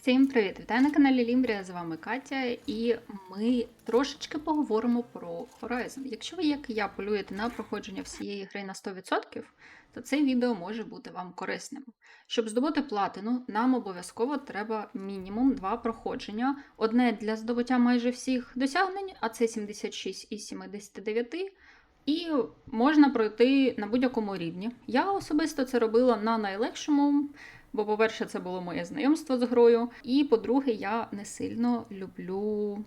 Всім привіт! Вітаю на каналі Лімбрія. З вами Катя, і ми трошечки поговоримо про Horizon. Якщо ви, як і я, полюєте на проходження всієї гри на 100%, то це відео може бути вам корисним. Щоб здобути платину, нам обов'язково треба мінімум два проходження: одне для здобуття майже всіх досягнень, а це 76 із 79. І можна пройти на будь-якому рівні. Я особисто це робила на найлегшому, Бо, по-перше, це було моє знайомство з грою. І по-друге, я не сильно люблю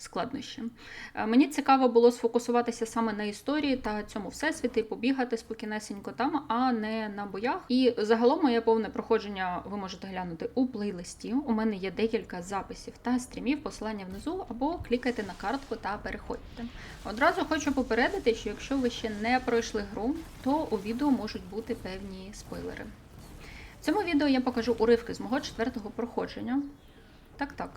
складнощі. Е, Мені цікаво було сфокусуватися саме на історії та цьому всесвіті, побігати спокійнесенько там, а не на боях. І загалом моє повне проходження ви можете глянути у плейлисті. У мене є декілька записів та стрімів, посилання внизу, або клікайте на картку та переходьте. Одразу хочу попередити, що якщо ви ще не пройшли гру, то у відео можуть бути певні спойлери. Цьому відео я покажу уривки з мого четвертого проходження. Так, так.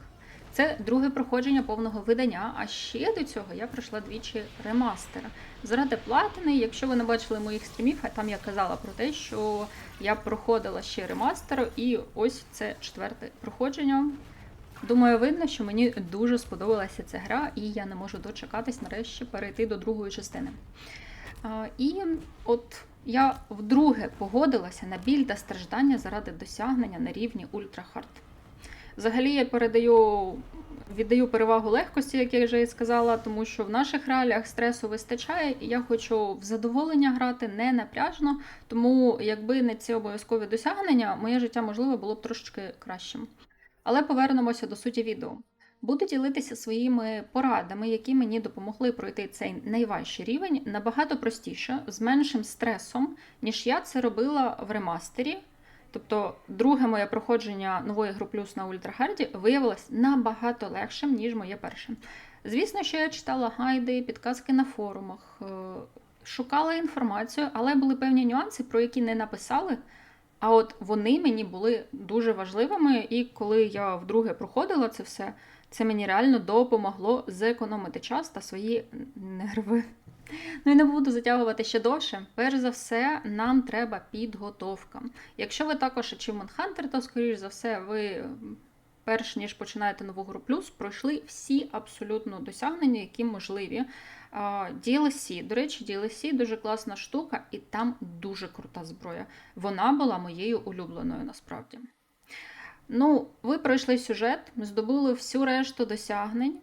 Це друге проходження повного видання, а ще до цього я пройшла двічі ремастер. Заради платини, якщо ви не бачили моїх стрімів, там я казала про те, що я проходила ще ремастер, і ось це четверте проходження. Думаю, видно, що мені дуже сподобалася ця гра, і я не можу дочекатись нарешті перейти до другої частини. І от я вдруге погодилася на біль та страждання заради досягнення на рівні ультрахард. Взагалі я передаю, віддаю перевагу легкості, як я вже і сказала, тому що в наших реаліях стресу вистачає, і я хочу в задоволення грати не напряжно. Тому, якби не ці обов'язкові досягнення, моє життя можливо було б трошечки кращим. Але повернемося до суті відео. Буду ділитися своїми порадами, які мені допомогли пройти цей найважчий рівень набагато простіше, з меншим стресом, ніж я це робила в ремастері. Тобто, друге моє проходження нової Гру плюс на ультрахарді виявилось набагато легшим, ніж моє перше. Звісно, що я читала гайди, підказки на форумах, е, шукала інформацію, але були певні нюанси, про які не написали. А от вони мені були дуже важливими, і коли я вдруге проходила це все, це мені реально допомогло зекономити час та свої нерви. Ну і не буду затягувати ще довше. Перш за все, нам треба підготовка. Якщо ви також Achievement Hunter, то, скоріш за все, ви, перш ніж починаєте нову гру плюс, пройшли всі абсолютно досягнення, які можливі. DLC, до речі, DLC дуже класна штука, і там дуже крута зброя. Вона була моєю улюбленою насправді. Ну, ви пройшли сюжет, здобули всю решту досягнень,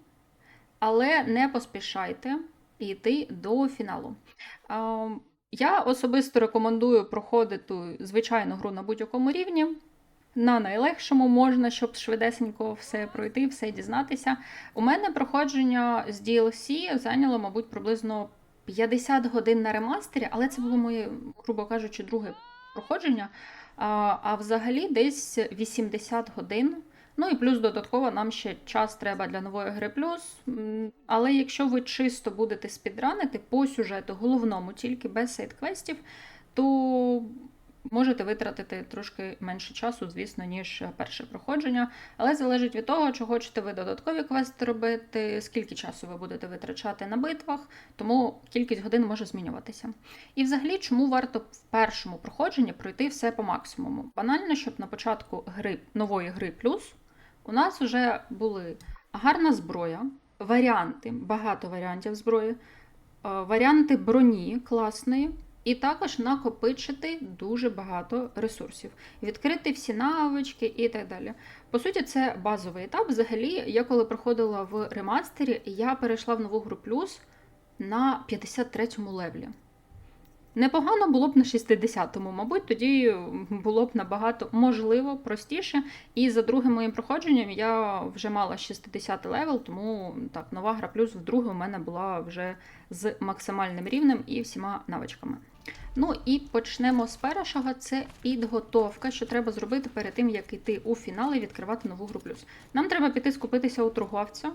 але не поспішайте йти до фіналу. Я особисто рекомендую проходити звичайну гру на будь-якому рівні. На найлегшому можна, щоб швидесенько все пройти, все дізнатися. У мене проходження з DLC зайняло, мабуть, приблизно 50 годин на ремастері, але це було моє, грубо кажучи, друге проходження. А, а взагалі десь 80 годин. Ну і плюс додатково нам ще час треба для нової гри плюс. Але якщо ви чисто будете спідранити по сюжету, головному, тільки без сайт-квестів, то можете витратити трошки менше часу, звісно, ніж перше проходження. Але залежить від того, чи хочете ви додаткові квести робити, скільки часу ви будете витрачати на битвах, тому кількість годин може змінюватися. І взагалі, чому варто в першому проходженні пройти все по максимуму? Банально, щоб на початку гри нової гри плюс у нас вже були гарна зброя, варіанти, багато варіантів зброї, е, варіанти броні класної. І також накопичити дуже багато ресурсів, відкрити всі навички і так далі. По суті, це базовий етап. Взагалі, я коли проходила в ремастері, я перейшла в нову гру плюс на 53-му левлі. Непогано було б на 60-му, мабуть, тоді було б набагато можливо простіше. І за другим моїм проходженням я вже мала 60 левел, тому так, нова гра плюс вдруге у мене була вже з максимальним рівнем і всіма навичками. Ну і почнемо з першого. Це підготовка, що треба зробити перед тим, як йти у фінал і відкривати нову гру плюс. Нам треба піти скупитися у торговця.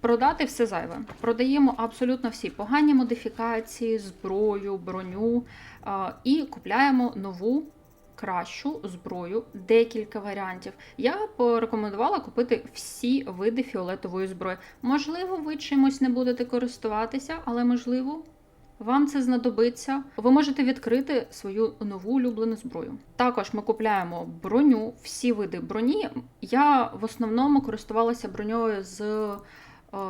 Продати все зайве. Продаємо абсолютно всі погані модифікації, зброю, броню і купляємо нову кращу зброю, декілька варіантів. Я порекомендувала купити всі види фіолетової зброї. Можливо, ви чимось не будете користуватися, але можливо. Вам це знадобиться, ви можете відкрити свою нову улюблену зброю. Також ми купляємо броню, всі види броні. Я в основному користувалася броньою з. е,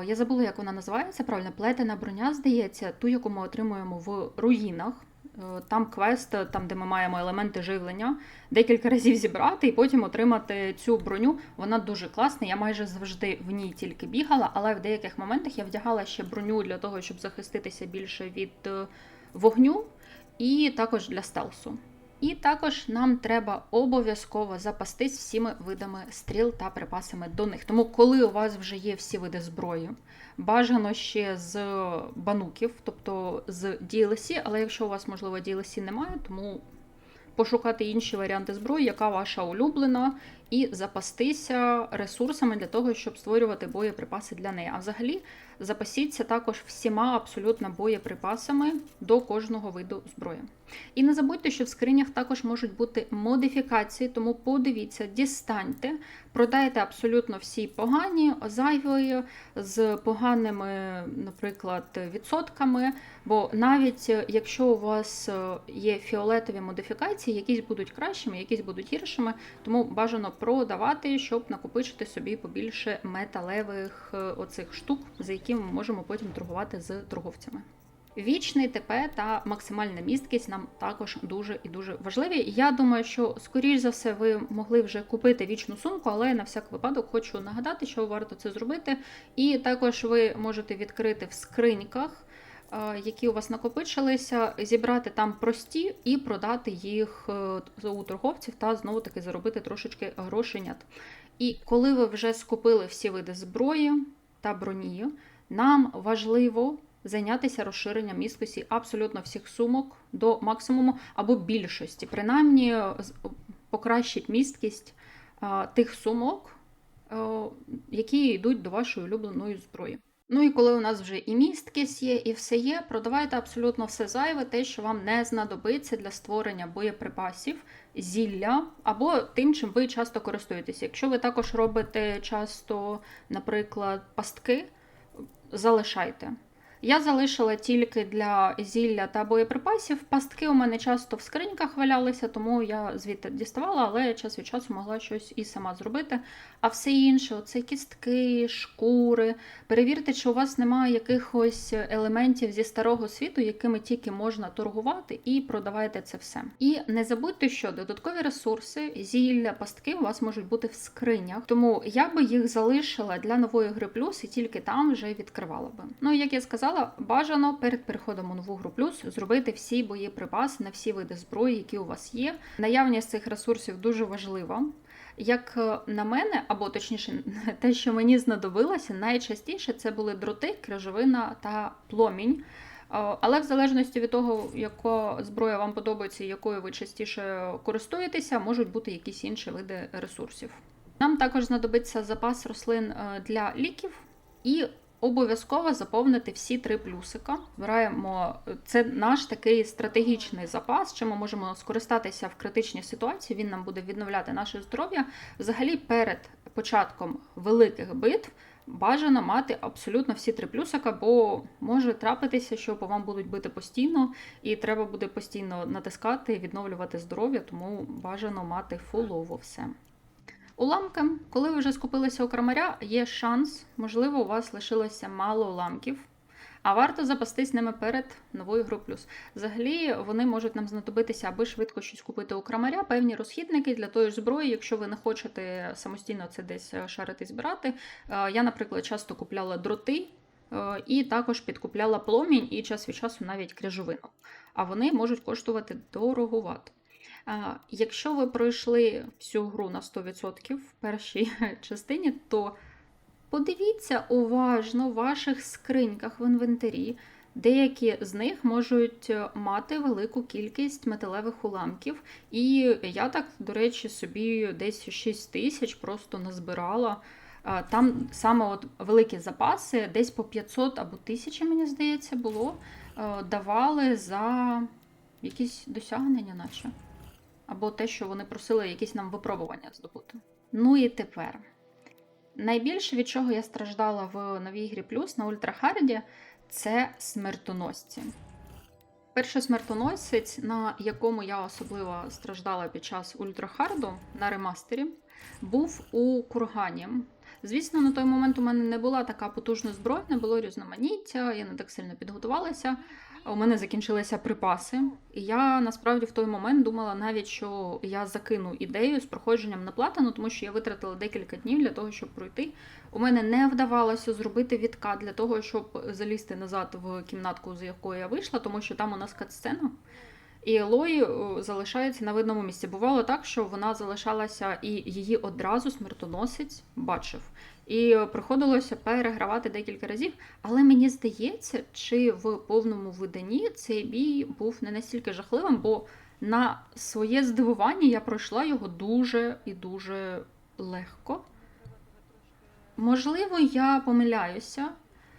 Я забула, як вона називається правильно, плетена броня, здається, ту, яку ми отримуємо в руїнах. Е, Там квест, там, де ми маємо елементи живлення, декілька разів зібрати і потім отримати цю броню. Вона дуже класна. Я майже завжди в ній тільки бігала, але в деяких моментах я вдягала ще броню для того, щоб захиститися більше від е, вогню, і також для стелсу. І також нам треба обов'язково запастись всіми видами стріл та припасами до них. Тому, коли у вас вже є всі види зброї, бажано ще з бануків, тобто з DLC, але якщо у вас, можливо, DLC немає, тому пошукати інші варіанти зброї, яка ваша улюблена, і запастися ресурсами для того, щоб створювати боєприпаси для неї. А взагалі запасіться також всіма абсолютно боєприпасами до кожного виду зброї. І не забудьте, що в скринях також можуть бути модифікації, тому подивіться, дістаньте, продайте абсолютно всі погані, зайві, з поганими, наприклад, відсотками. Бо навіть е, якщо у вас е, є фіолетові модифікації, якісь будуть кращими, якісь будуть гіршими, тому бажано продавати, щоб накопичити собі побільше металевих е, оцих штук, за якими ми можемо потім торгувати з торговцями. Вічний ТП та максимальна місткість нам також дуже і дуже важливі. Я думаю, що скоріш за все ви могли вже купити вічну сумку, але на всяк випадок хочу нагадати, що варто це зробити. І також ви можете відкрити в скриньках, які у вас накопичилися, зібрати там прості і продати їх е, у торговців та знову таки заробити трошечки грошенят. І коли ви вже скупили всі види зброї та броні, нам важливо зайнятися розширенням місткості абсолютно всіх сумок до максимуму або більшості. Принаймні покращить місткість тих сумок, е, які йдуть до вашої улюбленої зброї. Ну і коли у нас вже і місткість є, і все є, продавайте абсолютно все зайве, те, що вам не знадобиться для створення боєприпасів, зілля або тим, чим ви часто користуєтеся. Якщо ви також робите часто, наприклад, пастки, залишайте. Я залишила тільки для зілля та боєприпасів. Пастки у мене часто в скриньках валялися, тому я звідти діставала, але час від часу могла щось і сама зробити. А все інше, оце кістки, шкури. Перевірте, чи у вас немає якихось елементів зі старого світу, якими тільки можна торгувати, і продавайте це все. І не забудьте, що додаткові ресурси, зілля, пастки у вас можуть бути в скринях, тому я би їх залишила для нової гри плюс і тільки там вже відкривала би. Ну, як я сказала, бажано перед переходом у нову гру плюс зробити всі боєприпаси на всі види зброї, які у вас є. Наявність цих ресурсів дуже важлива. Як е, на мене, або точніше, те, що мені знадобилося, найчастіше це були дроти, крижовина та пломінь. Е, Але в залежності від того, яка зброя вам подобається і якою ви частіше користуєтеся, можуть бути якісь інші види ресурсів. Нам також знадобиться запас рослин е, для ліків і обов'язково заповнити всі три плюсика. Збираємо це наш такий стратегічний запас, чим ми можемо скористатися в критичній ситуації. Він нам буде відновляти наше здоров'я. Взагалі, перед початком великих битв. Бажано мати абсолютно всі три плюсика, бо може трапитися, що по вам будуть бити постійно, і треба буде постійно натискати, відновлювати здоров'я, тому бажано мати фулово все. Уламки, коли ви вже скупилися у крамаря, є шанс, можливо, у вас лишилося мало уламків, а варто запастись ними перед новою грою плюс. Взагалі, вони можуть нам знадобитися, аби швидко щось купити у крамаря, певні розхідники для тої ж зброї, якщо ви не хочете самостійно це десь е, шарити збирати. Е, Я, наприклад, часто купляла дроти. е, І також підкупляла пломінь і час від часу навіть крижовину. А вони можуть коштувати дороговато. Якщо ви пройшли всю гру на 100% в першій частині, то подивіться уважно в ваших скриньках в інвентарі. Деякі з них можуть е, мати велику кількість металевих уламків. І я так, до речі, собі десь 6 тисяч просто назбирала. Там саме от великі запаси, десь по 500 або 1000, мені здається, було, е, давали за якісь досягнення, наче або те, що вони просили якісь нам випробування здобути. Ну і тепер. Найбільше, від чого я страждала в новій грі плюс на ультрахарді, це смертоносці. Перший смертоносець, на якому я особливо страждала під час ультрахарду на ремастері, був у кургані. Звісно, на той момент у мене не була така потужна зброя, не було різноманіття, я не так сильно підготувалася. У мене закінчилися припаси, і я насправді в той момент думала навіть, що я закину ідею з проходженням на платину, тому що я витратила декілька днів для того, щоб пройти. У мене не вдавалося зробити відкат для того, щоб залізти назад в кімнатку, з якої я вийшла, тому що там у нас катсцена. І Елої е, залишається на видному місці. Бувало так, що вона залишалася і її одразу смертоносець бачив. І приходилося перегравати декілька разів. Але мені здається, чи в повному виданні цей бій був не настільки жахливим, бо на своє здивування я пройшла його дуже і дуже легко. Можливо, я помиляюся.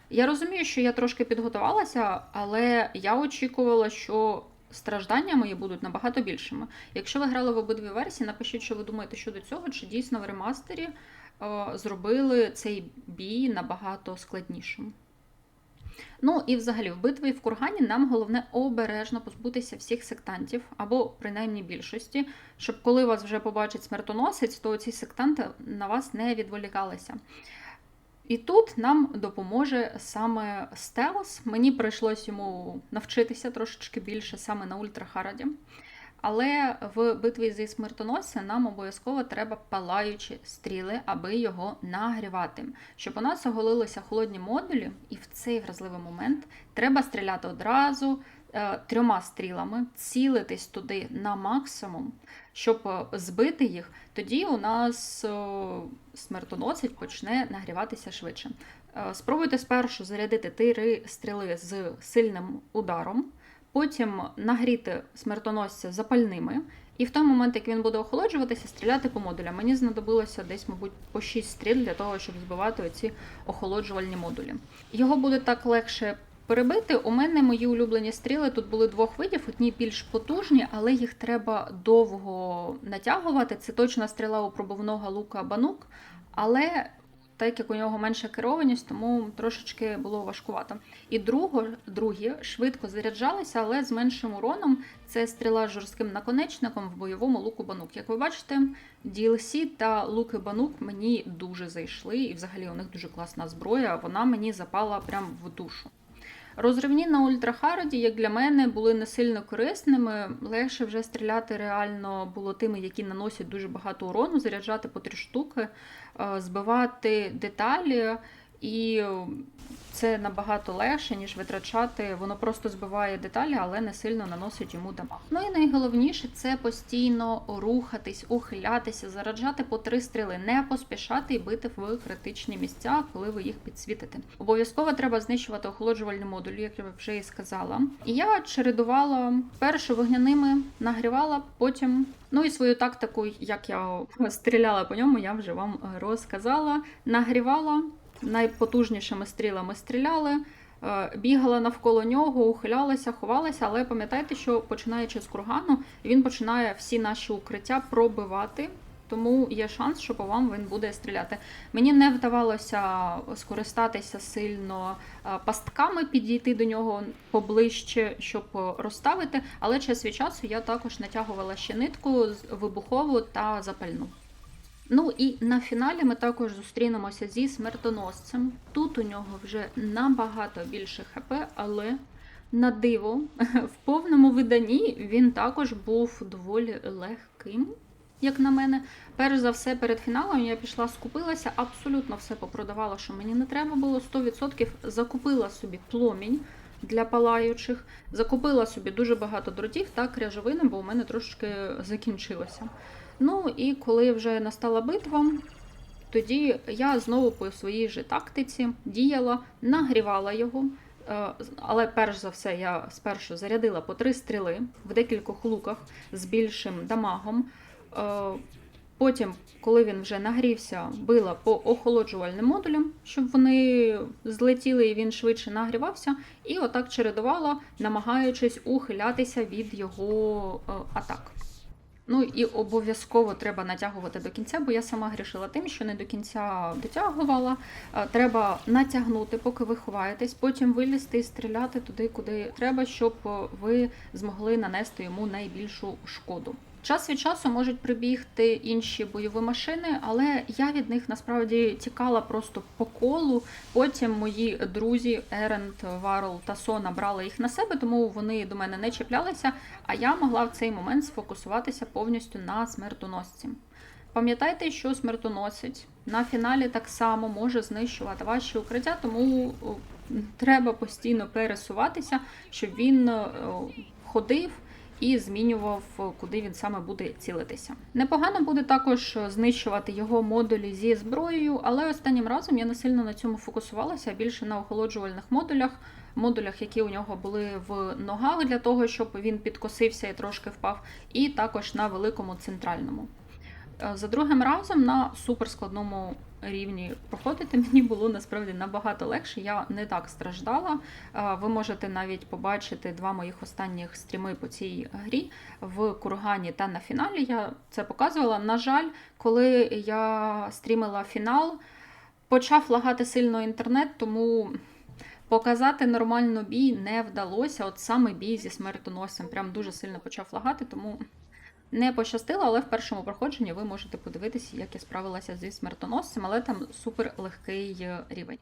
Я розумію, що я трошки підготувалася, але я очікувала, що страждання мої будуть набагато більшими. Якщо ви грали в обидві версії, напишіть, що ви думаєте щодо цього, чи дійсно в ремастері е, зробили цей бій набагато складнішим. Ну і взагалі, в битві в кургані нам головне обережно позбутися всіх сектантів, або принаймні більшості, щоб коли вас вже побачить смертоносець, то ці сектанти на вас не відволікалися. І тут нам допоможе саме Стелс. Мені прийшлось йому навчитися трошечки більше саме на ультрахараді. Але в битві зі смертоносцем нам обов'язково треба палаючі стріли, аби його нагрівати. Щоб у нас оголилися холодні модулі, і в цей вразливий момент треба стріляти одразу е, трьома стрілами, цілитись туди на максимум, щоб е, збити їх. Тоді у нас е, смертоносець почне нагріватися швидше. Е, Спробуйте спершу зарядити три стріли з сильним ударом потім нагріти смертоносця запальними, і в той момент, як він буде охолоджуватися, стріляти по модулям. Мені знадобилося десь, мабуть, по 6 стріл для того, щоб збивати оці охолоджувальні модулі. Його буде так легше. Перебити у мене мої улюблені стріли тут були двох видів, одні більш потужні, але їх треба довго натягувати. Це точно стріла у пробувного лука банук, але так як у нього менша керованість, тому трошечки було важкувато. І друго, другі швидко заряджалися, але з меншим уроном. Це стріла з жорстким наконечником в бойовому луку банук. Як ви бачите, DLC та луки банук мені дуже зайшли, і взагалі у них дуже класна зброя. Вона мені запала прямо в душу. Розривні на ультрахароді, як для мене, були не сильно корисними. Легше вже стріляти реально було тими, які наносять дуже багато урону, заряджати по три штуки, е, збивати деталі. І це набагато легше, ніж витрачати. Воно просто збиває деталі, але не сильно наносить йому дамаг. Ну і найголовніше це постійно рухатись, ухилятися, зараджати по три стріли, не поспішати і бити в критичні місця, коли ви їх підсвітите. Обов'язково треба знищувати охолоджувальні модулі, як я вже і сказала. І я чередувала першу вогняними, нагрівала, потім. Ну і свою тактику, як я стріляла по ньому, я вже вам розказала. Нагрівала найпотужнішими стрілами стріляли, е, бігала навколо нього, ухилялася, ховалася, але пам'ятайте, що починаючи з кургану, він починає всі наші укриття пробивати. Тому є шанс, що по вам він буде стріляти. Мені не вдавалося скористатися сильно е, пастками, підійти до нього поближче, щоб розставити, але час від часу я також натягувала ще нитку вибухову та запальну. Ну і на фіналі ми також зустрінемося зі смертоносцем. Тут у нього вже набагато більше ХП, але на диво, в повному виданні він також був доволі легким, як на мене. Перш за все, перед фіналом я пішла, скупилася, абсолютно все попродавала, що мені не треба було 100%. Закупила собі пломінь. Для палаючих, закупила собі дуже багато дротів та кряжовини, бо у мене трошки закінчилося. Ну і коли вже настала битва, тоді я знову по своїй же тактиці діяла, нагрівала його. Е, але перш за все, я спершу зарядила по три стріли в декількох луках з більшим дамагом. Е, потім, коли він вже нагрівся, била по охолоджувальним модулям, щоб вони злетіли і він швидше нагрівався. І отак чередувала, намагаючись ухилятися від його е, атак. Ну і обов'язково треба натягувати до кінця, бо я сама грішила тим, що не до кінця дотягувала. Треба натягнути, поки ви ховаєтесь, потім вилізти і стріляти туди, куди треба, щоб ви змогли нанести йому найбільшу шкоду. Час від часу можуть прибігти інші бойові машини, але я від них насправді тікала просто по колу. Потім мої друзі Еренд, Варл та Сона брали їх на себе, тому вони до мене не чіплялися. А я могла в цей момент сфокусуватися повністю на смертоносці. Пам'ятайте, що смертоносець на фіналі так само може знищувати ваші укриття, тому треба постійно пересуватися, щоб він е, ходив і змінював, е, куди він саме буде цілитися. Непогано буде також знищувати його модулі зі зброєю, але останнім разом я не сильно на цьому фокусувалася, більше на охолоджувальних модулях. Модулях, які у нього були в ногах, для того, щоб він підкосився і трошки впав, і також на великому центральному. Е, За другим разом на суперскладному рівні проходити мені було насправді набагато легше. Я не так страждала. Ви можете навіть побачити два моїх останніх стріми по цій грі в кургані та на фіналі. Я це показувала. На жаль, коли я стрімила фінал, почав лагати сильно інтернет, тому. Показати нормально бій не вдалося. От саме бій зі смертоносцем прям дуже сильно почав лагати, тому не пощастило, але в першому проходженні ви можете подивитися, як я справилася зі смертоносцем, але там супер легкий е, рівень.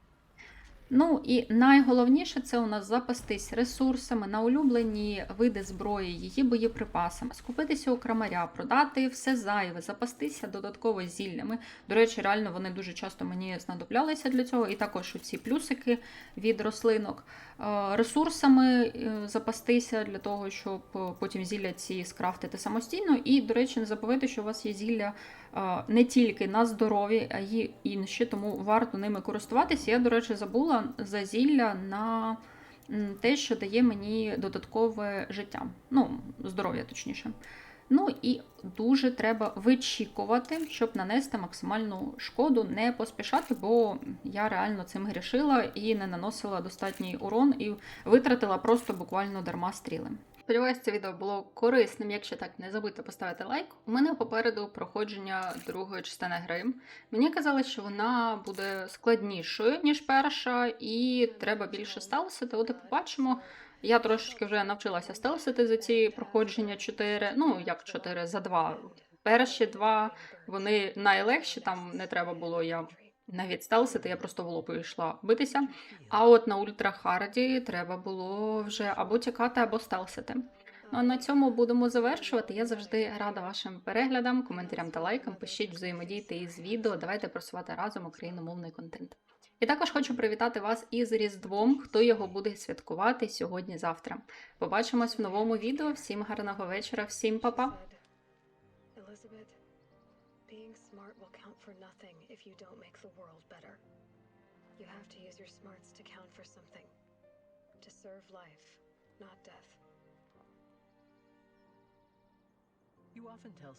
Ну і найголовніше це у нас запастись ресурсами на улюблені види зброї, її боєприпасами, скупитися у крамаря, продати все зайве, запастися додатково зіллями. До речі, реально вони дуже часто мені знадоблялися для цього, і також ці плюсики від рослинок. Е, Ресурсами е, запастися для того, щоб потім зілля ці скрафтити самостійно. І, до речі, не забувайте, що у вас є зілля не тільки на здорові, а й інші, тому варто ними користуватися. Я, до речі, забула за зілля на те, що дає мені додаткове життя. Ну, здоров'я точніше. Ну і дуже треба вичікувати, щоб нанести максимальну шкоду, не поспішати, бо я реально цим грішила і не наносила достатній урон, і витратила просто буквально дарма стріли. Сподіваюсь, це відео було корисним. Якщо так, не забудьте поставити лайк. У мене попереду проходження другої частини гри. Мені казали, що вона буде складнішою, ніж перша, і треба більше стелсити. От побачимо. Я трошечки вже навчилася стелсити за ці проходження 4, ну як 4, за 2. Перші два вони найлегші, там не треба було я навіть стелсити, я просто в лоб йшла битися. А от на ультрахарді треба було вже або тікати, або стелсити. Ну а на цьому будемо завершувати. Я завжди рада вашим переглядам, коментарям та лайкам. Пишіть взаємодійте із відео. Давайте просувати разом україномовний контент. І також хочу привітати вас із Різдвом, хто його буде святкувати сьогодні-завтра. Побачимось в новому відео. Всім гарного вечора, всім па-па! Elizabeth, being smart will count for nothing if you don't make the world better. You have to use your smarts to count for something. To serve life, not death. You often tell